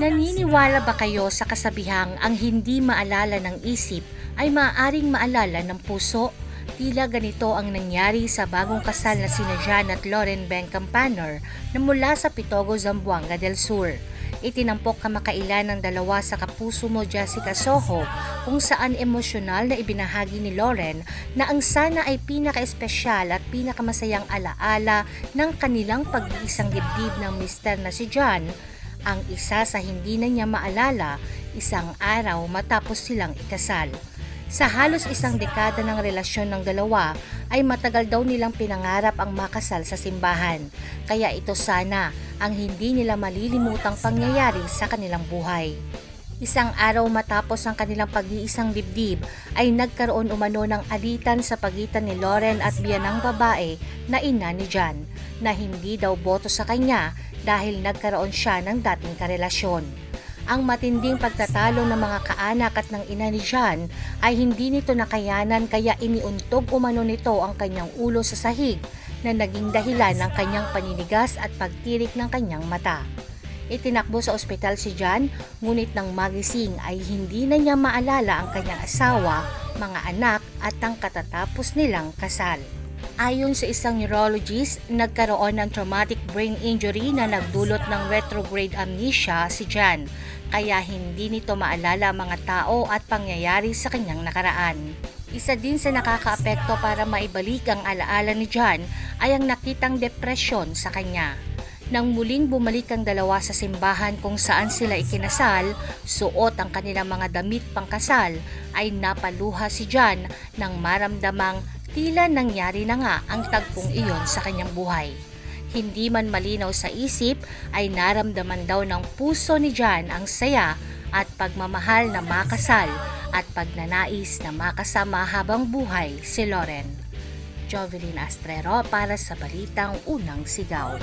Naniniwala ba kayo sa kasabihang ang hindi maalala ng isip ay maaaring maalala ng puso? Tila ganito ang nangyari sa bagong kasal na sina Jan at Lauren Ben Campaner na mula sa Pitogo, Zamboanga del Sur. Itinampok kamakailan ng dalawa sa kapuso mo Jessica Soho kung saan emosyonal na ibinahagi ni Lauren na ang sana ay pinaka-espesyal at pinakamasayang alaala ng kanilang pag-iisang dibdib ng mister na si John ang isa sa hindi na niya maalala isang araw matapos silang ikasal. Sa halos isang dekada ng relasyon ng dalawa ay matagal daw nilang pinangarap ang makasal sa simbahan. Kaya ito sana ang hindi nila malilimutang pangyayari sa kanilang buhay. Isang araw matapos ang kanilang pag-iisang dibdib ay nagkaroon umano ng alitan sa pagitan ni Lauren at biyanang babae na ina ni John na hindi daw boto sa kanya dahil nagkaroon siya ng dating karelasyon. Ang matinding pagtatalo ng mga kaanak at ng ina ni John ay hindi nito nakayanan kaya iniuntog umano nito ang kanyang ulo sa sahig na naging dahilan ng kanyang paninigas at pagtirik ng kanyang mata. Itinakbo sa ospital si John, ngunit nang magising ay hindi na niya maalala ang kanyang asawa, mga anak at ang katatapos nilang kasal. Ayon sa isang neurologist, nagkaroon ng traumatic brain injury na nagdulot ng retrograde amnesia si John, kaya hindi nito maalala mga tao at pangyayari sa kanyang nakaraan. Isa din sa nakakaapekto para maibalik ang alaala ni John ay ang nakitang depresyon sa kanya. Nang muling bumalik ang dalawa sa simbahan kung saan sila ikinasal, suot ang kanilang mga damit pangkasal, ay napaluha si John nang maramdamang tila nangyari na nga ang tagpong iyon sa kanyang buhay. Hindi man malinaw sa isip ay naramdaman daw ng puso ni John ang saya at pagmamahal na makasal at pagnanais na makasama habang buhay si Lauren. Jovelyn Astrero para sa Balitang Unang Sigaw.